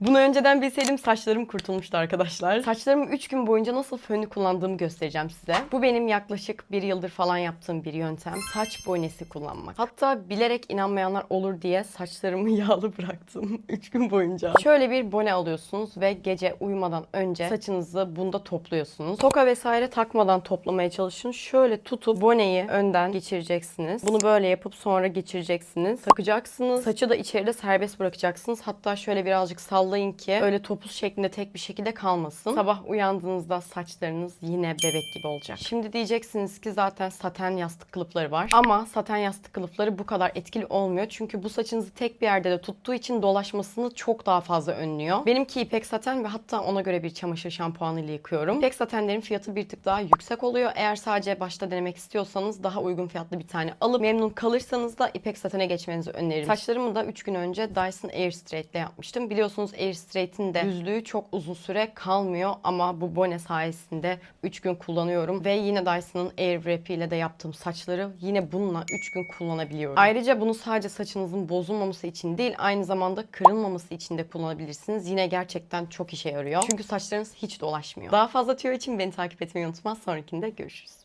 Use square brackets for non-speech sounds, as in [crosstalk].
Bunu önceden bilseydim saçlarım kurtulmuştu arkadaşlar. Saçlarımı 3 gün boyunca nasıl fönlü kullandığımı göstereceğim size. Bu benim yaklaşık bir yıldır falan yaptığım bir yöntem. Saç bonesi kullanmak. Hatta bilerek inanmayanlar olur diye saçlarımı [laughs] yağlı bıraktım [laughs] 3 gün boyunca. Şöyle bir bone alıyorsunuz ve gece uyumadan önce saçınızı bunda topluyorsunuz. Toka vesaire takmadan toplamaya çalışın. Şöyle tutup boneyi önden geçireceksiniz. Bunu böyle yapıp sonra geçireceksiniz. Takacaksınız. Saçı da içeride serbest bırakacaksınız. Hatta şöyle birazcık sallayın ki öyle topuz şeklinde tek bir şekilde kalmasın. Sabah uyandığınızda saçlarınız yine bebek gibi olacak. Şimdi diyeceksiniz ki zaten saten yastık kılıfları var. Ama saten yastık kılıfları bu kadar etkili olmuyor. Çünkü bu saçınızı tek bir yerde de tuttuğu için dolaşmasını çok daha fazla önlüyor. Benimki ipek saten ve hatta ona göre bir çamaşır şampuanı ile yıkıyorum. İpek satenlerin fiyatı bir tık daha yüksek oluyor. Eğer sadece başta denemek istiyorsanız daha uygun fiyatlı bir tane alıp memnun kalırsanız da ipek satene geçmenizi öneririm. Saçlarımı da 3 gün önce Dyson Airstraight ile yapmıştım. Biliyorsunuz Airstraight'in de düzlüğü çok uzun süre kalmıyor ama bu bone sayesinde 3 gün kullanıyorum ve yine Dyson'ın Airwrap ile de yaptığım saçları yine bununla 3 gün kullanabiliyorum. Ayrıca bunu sadece saçınızın bozulmaması için değil aynı zamanda kırılmaması için de kullanabilirsiniz. Yine gerçekten çok işe yarıyor. Çünkü saçlarınız hiç dolaşmıyor. Daha fazla tüyo için beni takip etmeyi unutmaz. Sonrakinde görüşürüz.